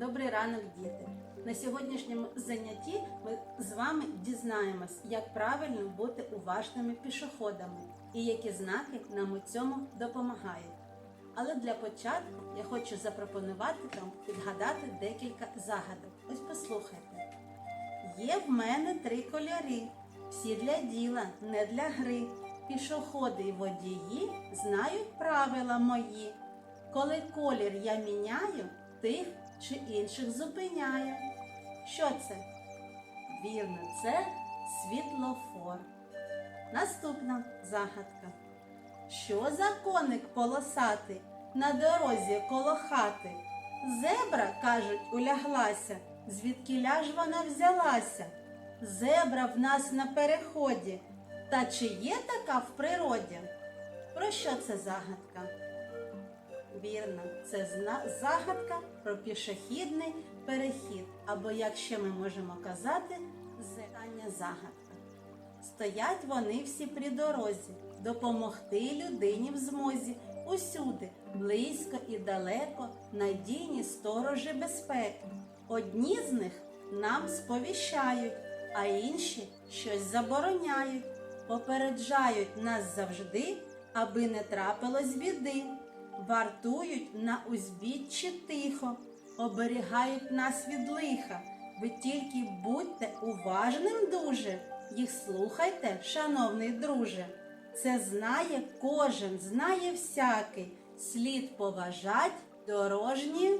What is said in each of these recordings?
Добрий ранок, діти! На сьогоднішньому занятті ми з вами дізнаємось, як правильно бути уважними пішоходами і які знаки нам у цьому допомагають. Але для початку я хочу запропонувати вам підгадати декілька загадок. Ось послухайте. Є в мене три кольори, всі для діла, не для гри. Пішоходи й водії знають правила мої. Коли колір я міняю, тих чи інших зупиняю. Що це? Вірно, це світлофор. Наступна загадка. Що за коник полосатий на дорозі коло хати? Зебра, кажуть, уляглася, звідкіля ж вона взялася? Зебра в нас на переході. Та чи є така в природі? Про що це загадка? Вірно, це загадка про пішохідний перехід, або, як ще ми можемо казати, зпитання загадка. Стоять вони всі при дорозі, допомогти людині в змозі, усюди, близько і далеко, надійні сторожі безпеки. Одні з них нам сповіщають, а інші щось забороняють, попереджають нас завжди, аби не трапилось біди вартують на узбіччі тихо, оберігають нас від лиха. Ви тільки будьте уважним дуже, їх слухайте, шановний друже. Це знає кожен, знає всякий. Слід поважать дорожні,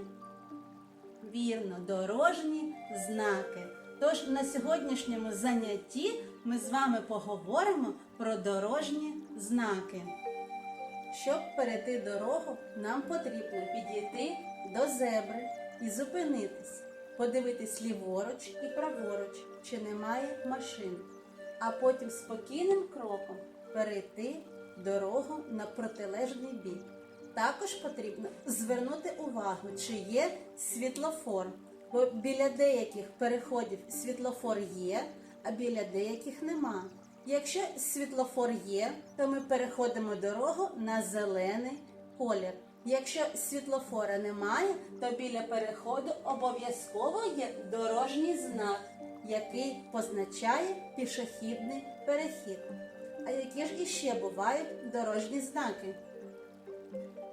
вірно, дорожні знаки. Тож на сьогоднішньому занятті ми з вами поговоримо про дорожні знаки. Щоб перейти дорогу, нам потрібно підійти до зебри і зупинитись, подивитись ліворуч і праворуч, чи немає машин, а потім спокійним кроком перейти дорогу на протилежний бік. Також потрібно звернути увагу, чи є світлофор, бо біля деяких переходів світлофор є, а біля деяких нема. Якщо світлофор є, то ми переходимо дорогу на зелений колір. Якщо світлофора немає, то біля переходу обов'язково є дорожній знак, який позначає пішохідний перехід. А які ж іще бувають дорожні знаки?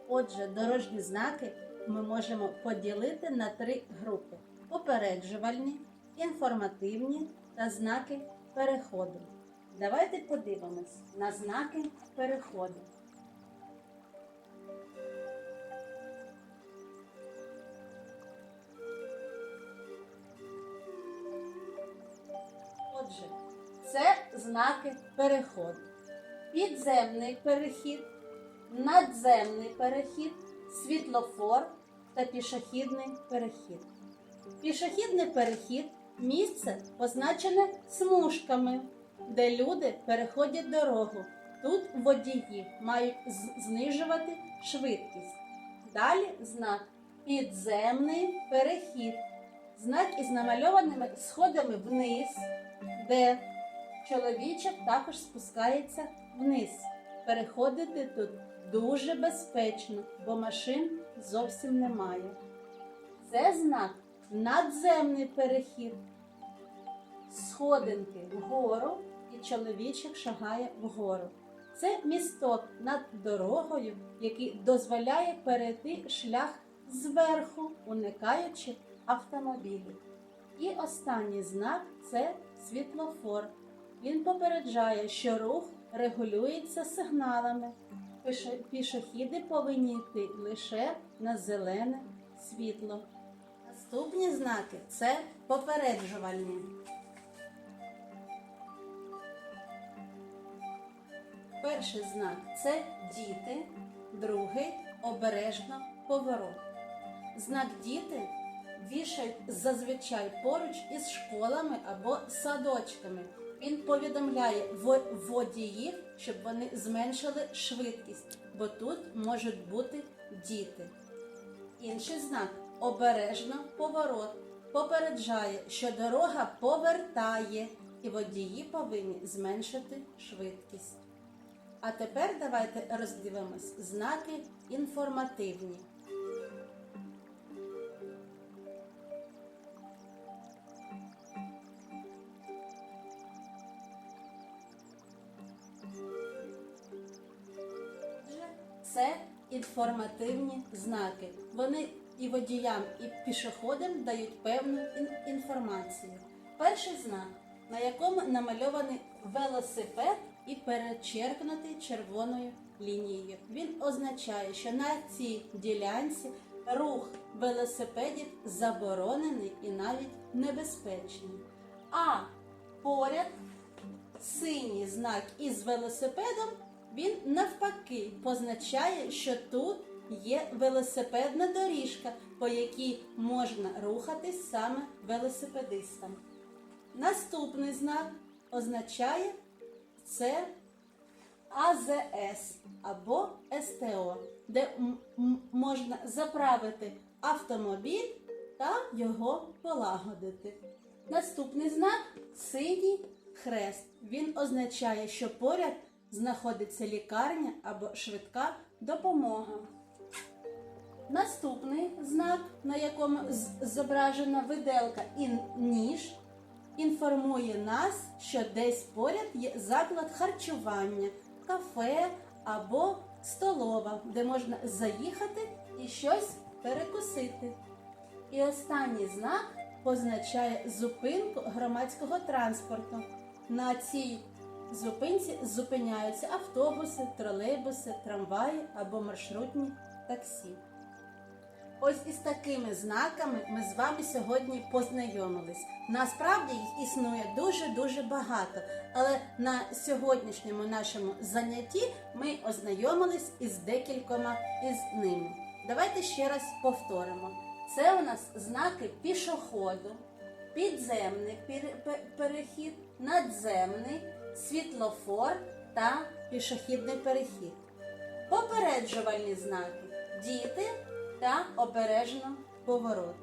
Отже, дорожні знаки ми можемо поділити на три групи: попереджувальні, інформативні та знаки переходу. Давайте подивимось на знаки переходу. Отже, це знаки переходу. Підземний перехід, надземний перехід, світлофор та пішохідний перехід. Пішохідний перехід місце позначене смужками, де люди переходять дорогу. Тут водії мають знижувати швидкість. Далі знак підземний перехід. Знак із намальованими сходами вниз, де чоловічок також спускається вниз. Переходити тут дуже безпечно, бо машин зовсім немає. Це знак надземний перехід. Сходинки вгору, і чоловічок шагає вгору. Це місток над дорогою, який дозволяє перейти шлях зверху, уникаючи автомобілів. І останній знак це світлофор. Він попереджає, що рух регулюється сигналами. Пішо- Пішохіди повинні йти лише на зелене світло. Наступні знаки це попереджувальні. Перший знак це діти, другий обережно поворот. Знак діти вішають зазвичай поруч із школами або садочками. Він повідомляє водіїв, щоб вони зменшили швидкість, бо тут можуть бути діти. Інший знак обережно поворот. Попереджає, що дорога повертає, і водії повинні зменшити швидкість. А тепер давайте роздивимось знаки інформативні. Це інформативні знаки. Вони і водіям, і пішоходам дають певну інформацію. Перший знак, на якому намальований велосипед і перечеркнутий червоною лінією. Він означає, що на цій ділянці рух велосипедів заборонений і навіть небезпечний. А поряд синій знак із велосипедом, він навпаки позначає, що тут є велосипедна доріжка, по якій можна рухатись саме велосипедистам. Наступний знак означає це АЗС або СТО, де можна заправити автомобіль та його полагодити. Наступний знак синій хрест. Він означає, що поряд знаходиться лікарня або швидка допомога. Наступний знак, на якому зображена виделка і ніж, інформує нас, що десь поряд є заклад харчування, кафе або столова, де можна заїхати і щось перекусити. І останній знак позначає зупинку громадського транспорту. На цій зупинці зупиняються автобуси, тролейбуси, трамваї або маршрутні таксі. Ось із такими знаками ми з вами сьогодні познайомились. Насправді їх існує дуже-дуже багато, але на сьогоднішньому нашому занятті ми ознайомились із декількома із ними. Давайте ще раз повторимо. Це у нас знаки пішоходу, підземний перехід, надземний, світлофор та пішохідний перехід. Попереджувальні знаки діти та обережно поворот.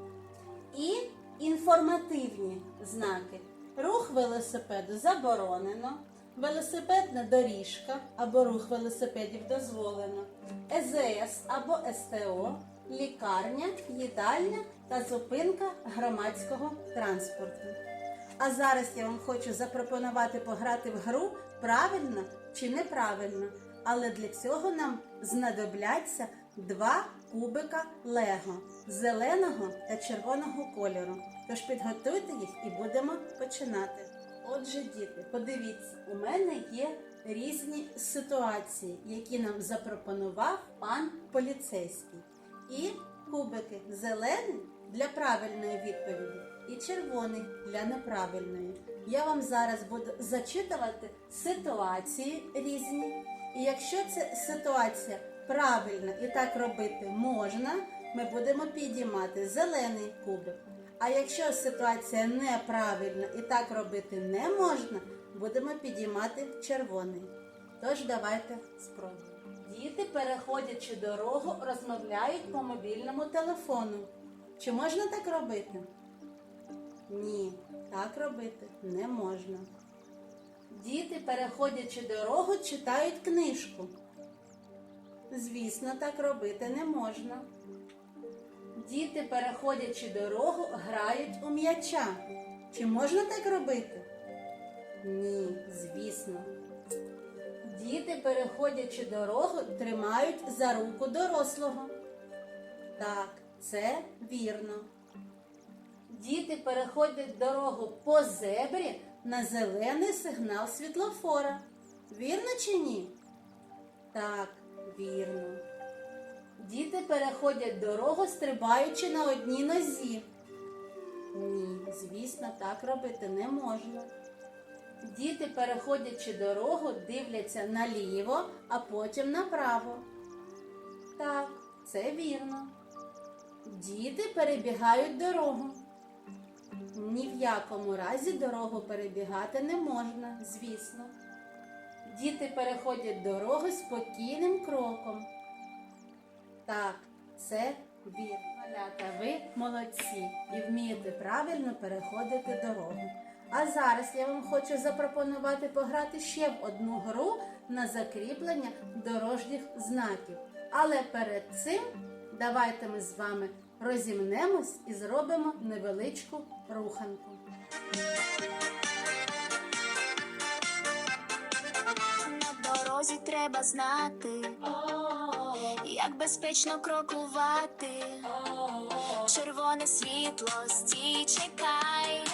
І інформативні знаки. Рух велосипеду заборонено, велосипедна доріжка або рух велосипедів дозволено, ЕЗС або СТО, лікарня, їдальня та зупинка громадського транспорту. А зараз я вам хочу запропонувати пограти в гру правильно чи неправильно. Але для цього нам знадобляться два кубика Лего зеленого та червоного кольору. Тож підготуйте їх і будемо починати. Отже, діти, подивіться, у мене є різні ситуації, які нам запропонував пан поліцейський. І кубики зелений для правильної відповіді і червоний для неправильної. Я вам зараз буду зачитувати ситуації різні. І якщо ця ситуація правильна і так робити можна, ми будемо підіймати зелений кубик. А якщо ситуація неправильна і так робити не можна, будемо підіймати червоний. Тож давайте спробуємо. Діти, переходячи дорогу, розмовляють по мобільному телефону. Чи можна так робити? Ні, так робити не можна. Діти, переходячи дорогу, читають книжку. Звісно, так робити не можна. Діти, переходячи дорогу, грають у м'яча. Чи можна так робити? Ні, звісно. Діти, переходячи дорогу, тримають за руку дорослого. Так, це вірно. Діти переходять дорогу по зебрі на зелений сигнал світлофора. Вірно чи ні? Так, вірно. Діти переходять дорогу, стрибаючи на одній нозі. Ні, звісно, так робити не можна. Діти, переходячи дорогу, дивляться наліво, а потім направо. Так, це вірно. Діти перебігають дорогу. Ні в якому разі дорогу перебігати не можна, звісно. Діти переходять дорогу спокійним кроком. Так, це вірно. Малята, ви молодці і вмієте правильно переходити дорогу. А зараз я вам хочу запропонувати пограти ще в одну гру на закріплення дорожніх знаків. Але перед цим давайте ми з вами розімнемось і зробимо невеличку руханку. Дорозі треба знати, як безпечно крокувати. Червоне світло, стій, чекай,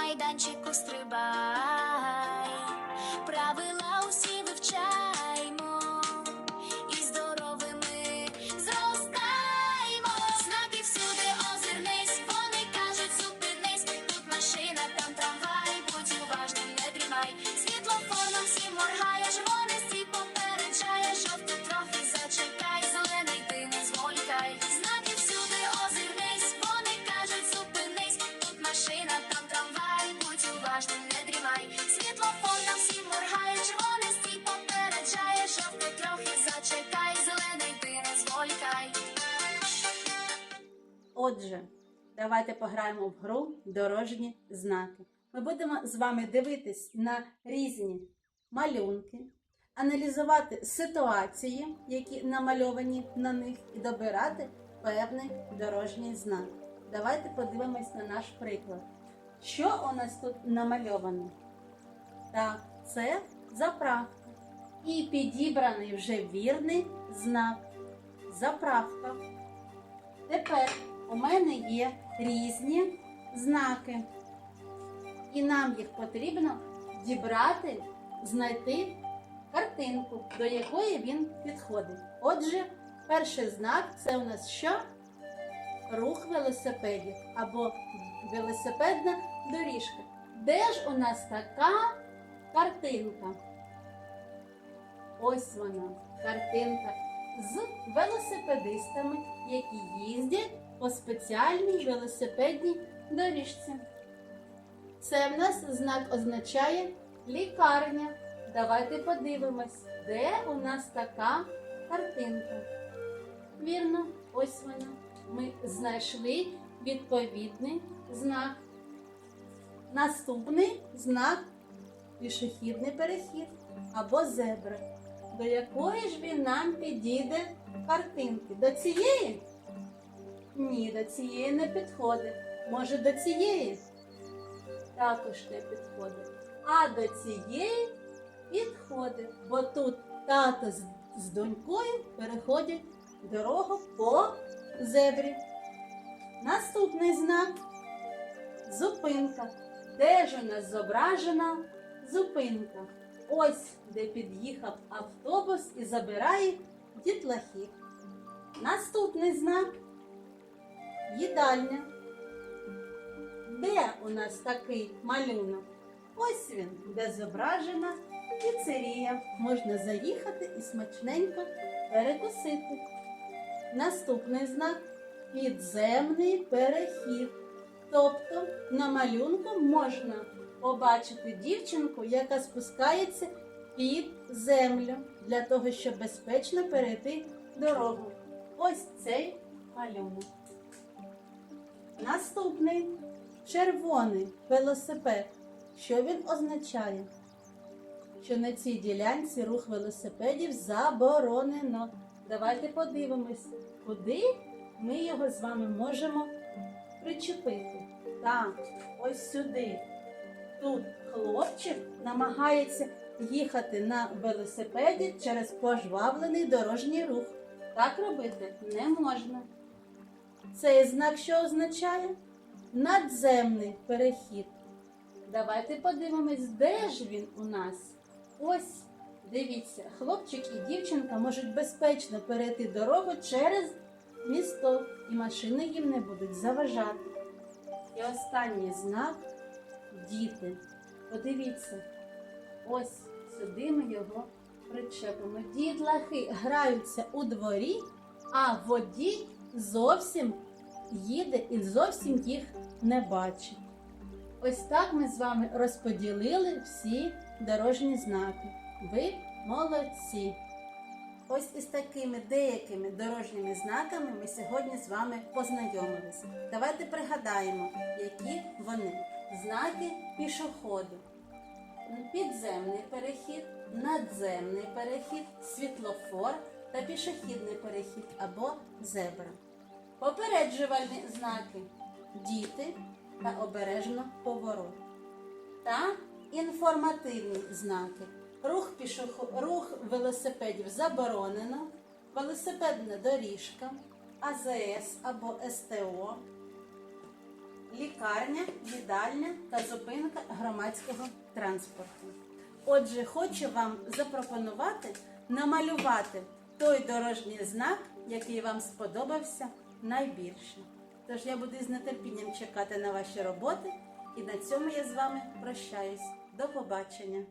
майданчику стрибай, правила Отже, давайте пограємо в гру дорожні знаки. Ми будемо з вами дивитись на різні малюнки, аналізувати ситуації, які намальовані на них, і добирати певний дорожній знак. Давайте подивимось на наш приклад. Що у нас тут намальовано? Так, це заправка. І підібраний вже вірний знак. Заправка. Тепер у мене є різні знаки. І нам їх потрібно дібрати, знайти картинку, до якої він підходить. Отже, перший знак це у нас що? Рух велосипедів або велосипедна доріжка. Де ж у нас така картинка? Ось вона, картинка з велосипедистами, які їздять по спеціальній велосипедній доріжці. Це в нас знак означає лікарня. Давайте подивимось, де у нас така картинка. Вірно, ось вона. Ми знайшли відповідний знак. Наступний знак пішохідний перехід або зебра. До якої ж він нам підійде картинки? До цієї? Ні, до цієї не підходить. Може, до цієї? Також не підходить. А до цієї підходить, бо тут тато з, з донькою переходять дорогу по зебрі. Наступний знак зупинка. Де ж у нас зображена зупинка? Ось де під'їхав автобус і забирає дітлахів. Наступний знак їдальня. Де у нас такий малюнок? Ось він, де зображена піцерія. Можна заїхати і смачненько перекусити. Наступний знак підземний перехід. Тобто на малюнку можна побачити дівчинку, яка спускається під землю для того, щоб безпечно перейти дорогу. Ось цей малюнок. Наступний червоний велосипед. Що він означає? Що на цій ділянці рух велосипедів заборонено. Давайте подивимось, куди ми його з вами можемо причепити. Так, ось сюди. Тут хлопчик намагається їхати на велосипеді через пожвавлений дорожній рух. Так робити не можна. Цей знак що означає? Надземний перехід. Давайте подивимось, де ж він у нас. Ось, дивіться, хлопчик і дівчинка можуть безпечно перейти дорогу через місто, і машини їм не будуть заважати. І останній знак діти. Подивіться, ось сюди ми його причепимо. Дітлахи граються у дворі, а водій зовсім їде і зовсім їх не бачить. Ось так ми з вами розподілили всі дорожні знаки. Ви молодці! Ось із такими деякими дорожніми знаками ми сьогодні з вами познайомилися. Давайте пригадаємо, які вони знаки пішоходу. Підземний перехід, надземний перехід, світлофор та пішохідний перехід або зебра. Попереджувальні знаки діти та обережно поворот. Та інформативні знаки. Рух, пішохо... Рух велосипедів заборонено, велосипедна доріжка, АЗС або СТО, лікарня, їдальня та зупинка громадського транспорту. Отже, хочу вам запропонувати намалювати той дорожній знак, який вам сподобався найбільше. Тож я буду з нетерпінням чекати на ваші роботи, і на цьому я з вами прощаюсь. До побачення!